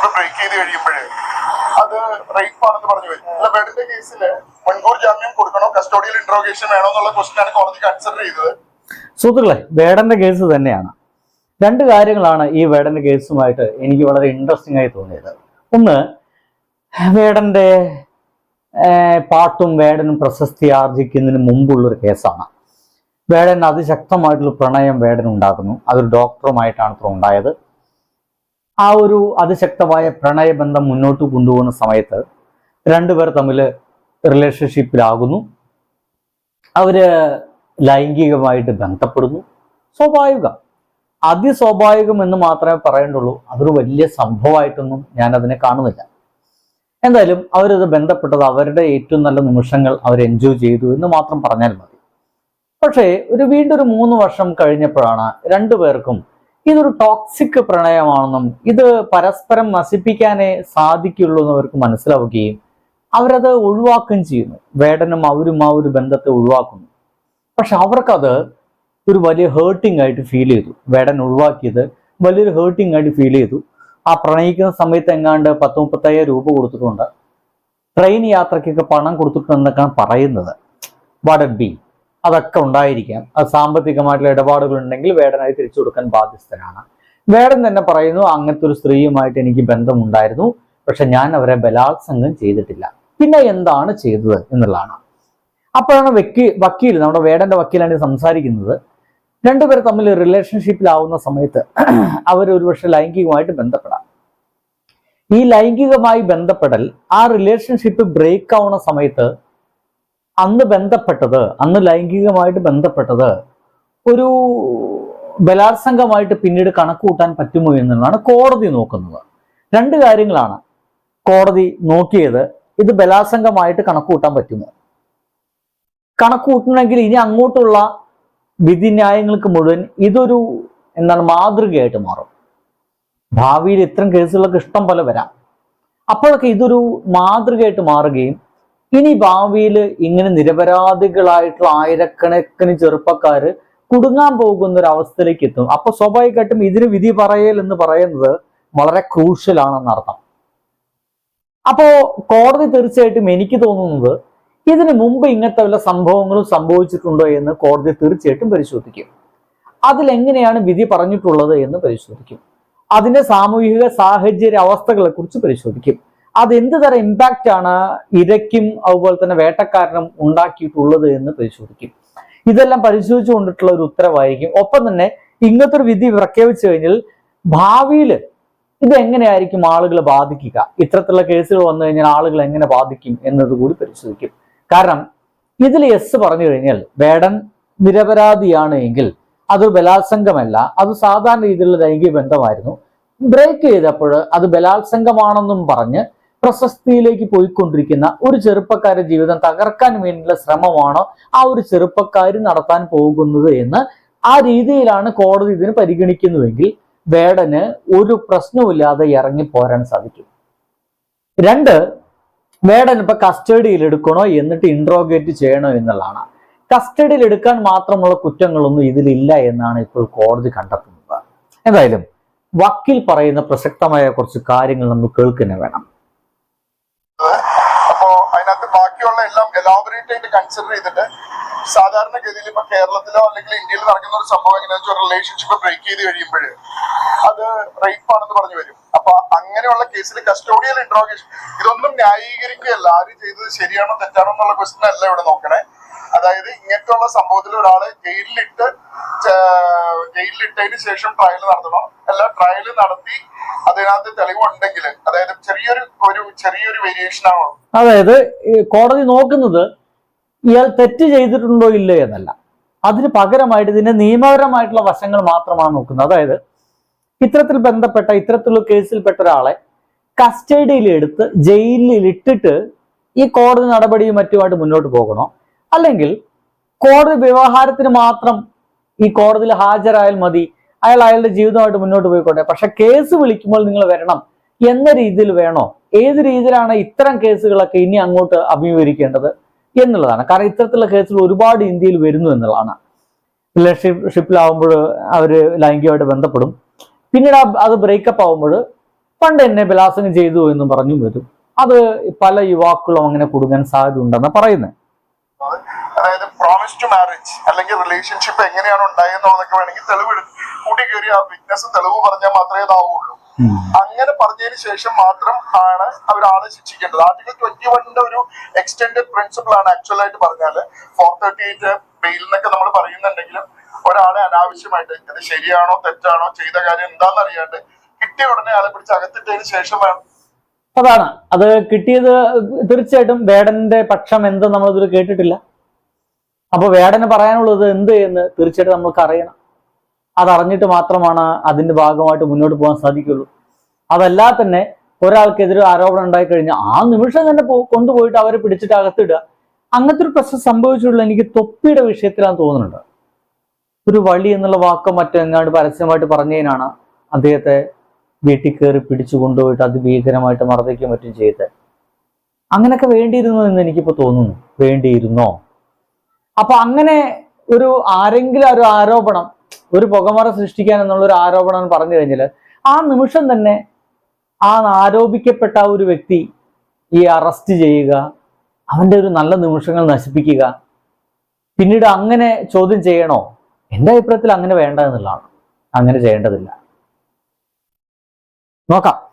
Relationship break ചെയ്ത് കഴിയുമ്പോഴേ അത് റേപ്പ് ആണെന്ന് പറഞ്ഞു വരും അല്ല ബെഡിന്റെ കേസിൽ മുൻകൂർ ജാമ്യം കൊടുക്കണോ? കസ്റ്റോഡിയൽ ഇന്ററോഗേഷൻ വേണോ എന്നുള്ള ക്വസ്റ്റിനാണ് കോടതി കൺസിഡർ ചെയ്തത്. സുഹൃത്തുക്കളെ വേടന്റെ കേസ് തന്നെയാണ്. രണ്ട് കാര്യങ്ങളാണ് ഈ വേടന്റെ കേസുമായിട്ട് എനിക്ക് വളരെ ഇൻട്രസ്റ്റിംഗ് ആയി തോന്നിയത്. ഒന്ന് വേടന്റെ പാട്ടും വേടനും പ്രശസ്തി ആർജിക്കുന്നതിന് മുമ്പുള്ളൊരു കേസാണ്. വേടൻ അതിശക്തമായിട്ടുള്ള പ്രണയം വേടൻ ഉണ്ടാക്കുന്നു അതൊരു ഡോക്ടറുമായിട്ടാണ് ഇപ്പോൾ ഉണ്ടായത്. ആ ഒരു അതിശക്തമായ പ്രണയബന്ധം മുന്നോട്ട് കൊണ്ടുപോകുന്ന സമയത്ത് രണ്ടുപേർ തമ്മിൽ റിലേഷൻഷിപ്പിലാകുന്നു അവർ ലൈംഗികമായിട്ട് ബന്ധപ്പെടുന്നു. സ്വാഭാവികം. അതിസ്വാഭാവികം എന്ന് മാത്രമേ പറയേണ്ടുള്ളൂ. അതൊരു വലിയ സംഭവമായിട്ടൊന്നും ഞാൻ അതിനെ കാണുന്നില്ല. എന്തായാലും അവരത് ബന്ധപ്പെട്ടത് അവരുടെ ഏറ്റവും നല്ല നിമിഷങ്ങൾ അവർ എൻജോയ് ചെയ്തു എന്ന് മാത്രം പറഞ്ഞാൽ മതി. പക്ഷേ ഒരു വീണ്ടും ഒരു മൂന്ന് വർഷം കഴിഞ്ഞപ്പോഴാണ് രണ്ടുപേർക്കും ഇതൊരു ടോക്സിക് പ്രണയമാണെന്നും ഇത് പരസ്പരം നശിപ്പിക്കാനേ സാധിക്കുള്ളൂ എന്ന് അവർക്ക് മനസ്സിലാവുകയും അവരത് ഒഴിവാക്കുകയും ചെയ്യുന്നു. വേടനും അവരും ആ ഒരു ബന്ധത്തെ ഒഴിവാക്കുന്നു. പക്ഷെ അവർക്കത് ഒരു വലിയ ഹേർട്ടിംഗ് ആയിട്ട് ഫീൽ ചെയ്തു. വേടൻ ഒഴിവാക്കിയത് വലിയൊരു ഹേർട്ടിംഗ് ആയിട്ട് ഫീൽ ചെയ്തു. ആ പ്രണയിക്കുന്ന സമയത്ത് എങ്ങാണ്ട് പത്ത് മുപ്പത്തയ്യായിരം രൂപ കൊടുത്തിട്ടുണ്ട്. ട്രെയിൻ യാത്രയ്ക്കൊക്കെ പണം കൊടുത്തിട്ടുണ്ടെന്നൊക്കെയാണ് പറയുന്നത്. വാട്ട് ബി അതൊക്കെ ഉണ്ടായിരിക്കാം. അത് സാമ്പത്തികമായിട്ടുള്ള ഇടപാടുകൾ ഉണ്ടെങ്കിൽ വേടനായി തിരിച്ചു കൊടുക്കാൻ ബാധ്യസ്ഥനാണ്. വേടൻ തന്നെ പറയുന്നു അങ്ങനത്തെ ഒരു സ്ത്രീയുമായിട്ട് എനിക്ക് ബന്ധമുണ്ടായിരുന്നു. പക്ഷെ ഞാൻ അവരെ ബലാത്സംഗം ചെയ്തിട്ടില്ല. പിന്നെ എന്താണ് ചെയ്തത് എന്നുള്ളതാണ്. അപ്പോഴാണ് വക്കീ വക്കീൽ നമ്മുടെ വേടന്റെ വക്കീലാണ് സംസാരിക്കുന്നത്. രണ്ടുപേർ തമ്മിൽ റിലേഷൻഷിപ്പിലാവുന്ന സമയത്ത് അവർ ഒരുപക്ഷെ ലൈംഗികമായിട്ട് ബന്ധപ്പെടാം. ഈ ലൈംഗികമായി ബന്ധപ്പെടൽ ആ റിലേഷൻഷിപ്പ് ബ്രേക്ക് ആവുന്ന സമയത്ത് അന്ന് ബന്ധപ്പെട്ടത് അന്ന് ലൈംഗികമായിട്ട് ബന്ധപ്പെട്ടത് ഒരു ബലാത്സംഗമായിട്ട് പിന്നീട് കണക്ക് കൂട്ടാൻ പറ്റുമോ എന്നുള്ളതാണ് കോടതി നോക്കുന്നത്. രണ്ട് കാര്യങ്ങളാണ് കോടതി നോക്കിയത് ഇത് ബലാത്സംഗമായിട്ട് കണക്ക് കൂട്ടാൻ പറ്റുമോ? കണക്ക് കൂട്ടണമെങ്കിൽ ഇനി അങ്ങോട്ടുള്ള വിധിന്യായങ്ങൾക്ക് മുഴുവൻ ഇതൊരു എന്താണ് മാതൃകയായിട്ട് മാറും. ഭാവിയിൽ ഇത്തരം കേസുകളൊക്കെ ഇഷ്ടം പോലെ വരാം. അപ്പോഴൊക്കെ ഇതൊരു മാതൃകയായിട്ട് മാറുകയും ഇനി ഭാവിയിൽ ഇങ്ങനെ നിരപരാധികളായിട്ടുള്ള ആയിരക്കണക്കിന് ചെറുപ്പക്കാർ കുടുങ്ങാൻ പോകുന്ന ഒരു അവസ്ഥയിലേക്ക് എത്തും. അപ്പൊ സ്വാഭാവികമായിട്ടും ഇതിന് വിധി പറയൽ എന്ന് പറയുന്നത് വളരെ ക്രൂഷ്യൽ ആണെന്നർത്ഥം അപ്പോ കോടതി തീർച്ചയായിട്ടും എനിക്ക് തോന്നുന്നത് ഇതിനു മുമ്പ് ഇങ്ങനത്തെ വല്ല സംഭവങ്ങളും സംഭവിച്ചിട്ടുണ്ടോ എന്ന് കോടതി തീർച്ചയായിട്ടും പരിശോധിക്കും. അതിലെങ്ങനെയാണ് വിധി പറഞ്ഞിട്ടുള്ളത് എന്ന് പരിശോധിക്കും. അതിന്റെ സാമൂഹിക സാഹചര്യ അവസ്ഥകളെ കുറിച്ച് പരിശോധിക്കും. അത് എന്ത് തരം ഇമ്പാക്റ്റ് ആണ് ഇരയ്ക്കും അതുപോലെ തന്നെ വേട്ടക്കാരനും ഉണ്ടാക്കിയിട്ടുള്ളത് എന്ന് പരിശോധിക്കും. ഇതെല്ലാം പരിശോധിച്ചു കൊണ്ടിട്ടുള്ള ഒരു ഉത്തരവായിരിക്കും. ഒപ്പം തന്നെ ഇങ്ങനത്തെ ഒരു വിധി പ്രഖ്യാപിച്ചു കഴിഞ്ഞാൽ ഭാവിയിൽ ഇത് എങ്ങനെയായിരിക്കും ആളുകളെ ബാധിക്കുക? ഇത്തരത്തിലുള്ള കേസുകൾ വന്നു കഴിഞ്ഞാൽ ആളുകൾ എങ്ങനെ ബാധിക്കും എന്നത് കൂടി പരിശോധിക്കും. കാരണം ഇതിൽ എസ് പറഞ്ഞു കഴിഞ്ഞാൽ വേടൻ നിരപരാധിയാണ് എങ്കിൽ അത് ബലാത്സംഗമല്ല. അത് സാധാരണ രീതിയിലുള്ള ലൈംഗിക ബന്ധമായിരുന്നു. ബ്രേക്ക് ചെയ്തപ്പോൾ അത് ബലാത്സംഗമാണെന്നും പറഞ്ഞ് പ്രശസ്തിയിലേക്ക് പോയിക്കൊണ്ടിരിക്കുന്ന ഒരു ചെറുപ്പക്കാരുടെ ജീവിതം തകർക്കാൻ വേണ്ടിയുള്ള ശ്രമമാണോ ആ ഒരു ചെറുപ്പക്കാർ നടത്താൻ പോകുന്നത് എന്ന് ആ രീതിയിലാണ് കോടതി ഇതിന് പരിഗണിക്കുന്നുവെങ്കിൽ വേടന് ഒരു പ്രശ്നവുമില്ലാതെ ഇറങ്ങി പോരാൻ സാധിക്കും. രണ്ട് വേടൻ ഇപ്പൊ കസ്റ്റഡിയിൽ എടുക്കണോ എന്നിട്ട് ഇൻട്രോഗേറ്റ് ചെയ്യണോ എന്നുള്ളതാണ്. കസ്റ്റഡിയിൽ എടുക്കാൻ മാത്രമുള്ള കുറ്റങ്ങളൊന്നും ഇതിലില്ല എന്നാണ് ഇപ്പോൾ കോടതി കണ്ടെത്തുന്നത്. എന്തായാലും വക്കീൽ പറയുന്ന പ്രസക്തമായ കുറച്ച് കാര്യങ്ങൾ നമ്മൾ കേൾക്കുന്ന വേണം അപ്പോ അതിനകത്ത് ബാക്കിയുള്ള എല്ലാം എലാബറേറ്റ് ആയിട്ട് കൺസിഡർ ചെയ്തിട്ട് സാധാരണഗതിയിൽ ഇപ്പൊ കേരളത്തിലോ അല്ലെങ്കിൽ ഇന്ത്യയിൽ നടക്കുന്ന ഒരു സംഭവം എങ്ങനെയാണെന്ന് വെച്ചാൽ റിലേഷൻഷിപ്പ് ബ്രേക്ക് ചെയ്ത് കഴിയുമ്പോൾ അത് റേപ്പ് ആണെന്ന് പറഞ്ഞു വരും. അപ്പൊ അങ്ങനെയുള്ള കേസിൽ കസ്റ്റോഡിയൽ ഇന്ററോഗേഷൻ ഇതൊന്നും ന്യായീകരിക്കുകയല്ല. ആരും ചെയ്തത് ശരിയാണോ തെറ്റാണോ എന്നുള്ള ക്വസ്റ്റൻ അല്ല ഇവിടെ നോക്കണേ. അതായത് ഇങ്ങനത്തെ ഉള്ള സംഭവത്തിൽ ഒരാളെ ജയിലിലിട്ട് ജയിലിലിട്ടതിന് ശേഷം ട്രയൽ നടത്തണം. അല്ല ട്രയൽ നടത്തി അതിനകത്ത് തെളിവുണ്ടെങ്കിൽ അതായത് ചെറിയൊരു ഒരു ചെറിയൊരു വേരിയേഷൻ ആണോ അതായത് കോടതി നോക്കുന്നത് ഇയാൾ തെറ്റ് ചെയ്തിട്ടുണ്ടോ ഇല്ലേ എന്നല്ല. അതിന് പകരമായിട്ട് ഇതിന്റെ നിയമപരമായിട്ടുള്ള വശങ്ങൾ മാത്രമാണ് നോക്കുന്നത്. അതായത് ഇത്തരത്തിൽ ബന്ധപ്പെട്ട ഇത്തരത്തിലുള്ള കേസിൽപ്പെട്ട ഒരാളെ കസ്റ്റഡിയിൽ എടുത്ത് ജയിലിൽ ഇട്ടിട്ട് ഈ കോടതി നടപടിയും മറ്റുമായിട്ട് മുന്നോട്ട് പോകണോ? അല്ലെങ്കിൽ കോടതി വ്യവഹാരത്തിന് മാത്രം ഈ കോടതിയിൽ ഹാജരായാൽ മതി അയാൾ അയാളുടെ ജീവിതമായിട്ട് മുന്നോട്ട് പോയിക്കോട്ടെ. പക്ഷെ കേസ് വിളിക്കുമ്പോൾ നിങ്ങൾ വരണം. എന്ന രീതിയിൽ വേണോ? ഏത് രീതിയിലാണ് ഇത്തരം കേസുകളൊക്കെ ഇനി അങ്ങോട്ട് അഭിമുഖീകരിക്കേണ്ടത് എന്നുള്ളതാണ്. കാരണം ഇത്തരത്തിലുള്ള കേസുകൾ ഒരുപാട് ഇന്ത്യയിൽ വരുന്നു എന്നുള്ളതാണ്. റിലേഷൻഷിപ്പ് ഷിപ്പിലാവുമ്പോൾ അവർ ലൈംഗികമായിട്ട് ബന്ധപ്പെടും. പിന്നീട് അത് ബ്രേക്കപ്പ് ആവുമ്പോൾ പണ്ട് എന്നെ ബലാത്സംഗം ചെയ്തു എന്ന് പറഞ്ഞു വരും. അത് പല യുവാക്കളും അങ്ങനെ കുടുങ്ങാൻ സാധ്യത ഉണ്ടെന്ന് പറയുന്നത്. അതായത് പ്രോമിസ് ടു മാരേജ് അല്ലെങ്കിൽ റിലേഷൻഷിപ്പ് എങ്ങനെയാണ് ഉണ്ടായെന്നുള്ളതൊക്കെ വേണമെങ്കിൽ തെളിവ് കൂട്ടി കയറി ആ വിറ്റ്നസ് തെളിവ് പറഞ്ഞാൽ മാത്രമേ ഇതാവുള്ളൂ. അങ്ങനെ പറഞ്ഞതിന് ശേഷം മാത്രം ആണ് ആളെ ശിക്ഷിക്കേണ്ടത്. ആർട്ടിക്കൽ ട്വന്റി വണ്ണിന്റെ ഒരു എക്സ്റ്റെൻഡഡ് പ്രിൻസിപ്പിൾ ആണ് ആക്ച്വൽ ആയിട്ട് പറഞ്ഞാൽ ഫോർ തേർട്ടി എയ്റ്റ് ബെയിൽ എന്നൊക്കെ നമ്മൾ പറയുന്നുണ്ടെങ്കിലും ഒരാളെ അനാവശ്യമായിട്ട് ഇത് ശരിയാണോ തെറ്റാണോ ചെയ്ത കാര്യം എന്താണെന്ന് അറിയാണ്ട് കിട്ടിയ ഉടനെ ആളെ പിടിച്ച് അകത്തിട്ടതിന് ശേഷം വേണം. അതാണ്. അത് കിട്ടിയത് തീർച്ചയായിട്ടും വേടന്റെ പക്ഷം എന്ത് നമ്മളിതിൽ കേട്ടിട്ടില്ല. അപ്പൊ വേടന് പറയാനുള്ളത് എന്ത് എന്ന് തീർച്ചയായിട്ടും നമ്മൾക്ക് അറിയണം. അതറിഞ്ഞിട്ട് മാത്രമാണ് അതിന്റെ ഭാഗമായിട്ട് മുന്നോട്ട് പോകാൻ സാധിക്കുള്ളൂ അതല്ലാതെ തന്നെ ഒരാൾക്കെതിരെ ആരോപണം ഉണ്ടായി കഴിഞ്ഞാൽ ആ നിമിഷം തന്നെ കൊണ്ടുപോയിട്ട് അവരെ പിടിച്ചിട്ട് അകത്തിടുക. അങ്ങനത്തെ ഒരു പ്രശ്നം സംഭവിച്ചിട്ടുള്ള എനിക്ക് തൊപ്പിയുടെ വിഷയത്തിലാണ് തോന്നുന്നുണ്ട്. ഒരു വഴി എന്നുള്ള വാക്കോ മറ്റോ എങ്ങാണ്ട് പരസ്യമായിട്ട് പറഞ്ഞതിനാണ് അദ്ദേഹത്തെ വീട്ടിൽ കയറി പിടിച്ചു കൊണ്ടുപോയിട്ട് അതിഭീകരമായിട്ട് മർദ്ദിക്കുകയും മറ്റും ചെയ്ത് അങ്ങനെയൊക്കെ വേണ്ടിയിരുന്നു എന്ന് എനിക്കിപ്പോ തോന്നുന്നു. വേണ്ടിയിരുന്നോ? അപ്പൊ അങ്ങനെ ഒരു ആരെങ്കിലും ഒരു ആരോപണം ഒരു പുകമറ സൃഷ്ടിക്കാൻ എന്നുള്ള ഒരു ആരോപണം പറഞ്ഞു കഴിഞ്ഞാൽ ആ നിമിഷം തന്നെ ആ ആരോപിക്കപ്പെട്ട ഒരു വ്യക്തി ഈ അറസ്റ്റ് ചെയ്യുക അവന്റെ ഒരു നല്ല നിമിഷങ്ങൾ നശിപ്പിക്കുക പിന്നീട് അങ്ങനെ ചോദ്യം ചെയ്യണോ? എന്റെ അഭിപ്രായത്തിൽ അങ്ങനെ വേണ്ട എന്നുള്ളതാണ്. അങ്ങനെ ചെയ്യേണ്ടതില്ല. നോക്കാം.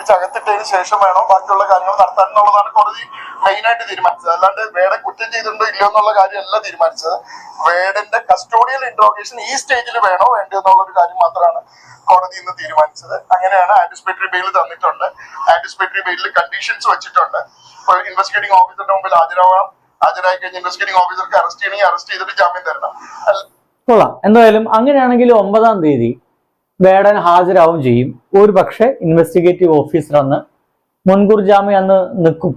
പിടിച്ച് അകത്തിട്ടതിന് ശേഷം വേണം ബാക്കിയുള്ള കാര്യങ്ങൾ നടത്താൻ എന്നുള്ളതാണ് കോടതി മെയിൻ ആയിട്ട് തീരുമാനിച്ചത്. അല്ലാണ്ട് വേടെ കുറ്റം ചെയ്തിട്ടുണ്ടോ ഇല്ലയോ എന്നുള്ള കാര്യമല്ല തീരുമാനിച്ചത്. വേടന്റെ കസ്റ്റോഡിയൽ ഇൻട്രോഗേഷൻ ഈ സ്റ്റേജിൽ വേണോ വേണ്ടോ എന്നുള്ള ഒരു കാര്യം മാത്രമാണ് കോടതി ഇന്ന് തീരുമാനിച്ചത്. അങ്ങനെയാണ് ആന്റിസിപ്പേറ്ററി ബെയിൽ തന്നിട്ടുണ്ട്. ആന്റിസിപ്പേറ്ററി ബെയിലിൽ കണ്ടീഷൻസ് വെച്ചിട്ടുണ്ട്. ഇൻവെസ്റ്റിഗേറ്റിംഗ് ഓഫീസറിന്റെ മുമ്പിൽ ഹാജരാവാം. ഹാജരായി കഴിഞ്ഞ് ഇൻവെസ്റ്റിഗേറ്റിംഗ് ഓഫീസർക്ക് അറസ്റ്റ് ചെയ്യണമെങ്കിൽ അറസ്റ്റ് ചെയ്തിട്ട് ജാമ്യം തരണം. കൊള്ളാം. എന്തായാലും അങ്ങനെയാണെങ്കിൽ ഒമ്പതാം തീയതി വേടൻ ഹാജരാവും ചെയ്യും. ഒരു പക്ഷേ ഇൻവെസ്റ്റിഗേറ്റീവ് ഓഫീസർ അന്ന് മുൻകൂർ ജാമ്യം അന്ന് നിൽക്കും.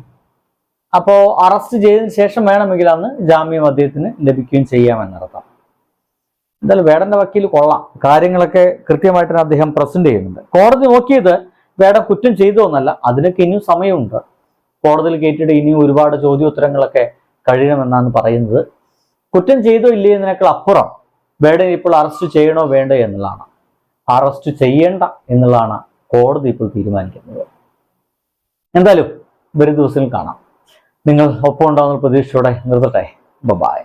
അപ്പോൾ അറസ്റ്റ് ചെയ്തതിന് ശേഷം വേണമെങ്കിൽ അന്ന് ജാമ്യം അദ്ദേഹത്തിന് ലഭിക്കുകയും ചെയ്യാമെന്നർത്ഥം. എന്തായാലും വേടന്റെ വക്കീൽ കൊള്ളാം. കാര്യങ്ങളൊക്കെ കൃത്യമായിട്ട് അദ്ദേഹം പ്രസന്റ് ചെയ്യുന്നുണ്ട്. കോടതി നോക്കിയത് വേടൻ കുറ്റം ചെയ്തു എന്നല്ല അതിനൊക്കെ ഇനിയും സമയമുണ്ട്. കോടതിയിൽ കയറ്റിയിട്ട് ഇനിയും ഒരുപാട് ചോദ്യോത്തരങ്ങളൊക്കെ കഴിയണമെന്നാണ് പറയുന്നത്. കുറ്റം ചെയ്തോ ഇല്ലേ എന്നതിനേക്കാൾ അപ്പുറം വേടനെ ഇപ്പോൾ അറസ്റ്റ് ചെയ്യണോ വേണ്ടോ എന്നുള്ളതാണ്. അറസ്റ്റ് ചെയ്യേണ്ട എന്നുള്ളതാണ് കോടതി ഇപ്പോൾ തീരുമാനിക്കുന്നത്. എന്തായാലും വരും ദിവസത്തിൽ കാണാം. നിങ്ങൾ ഒപ്പം ഉണ്ടാകുന്ന പ്രതീക്ഷയോടെ നിർത്തട്ടെ. ബൈ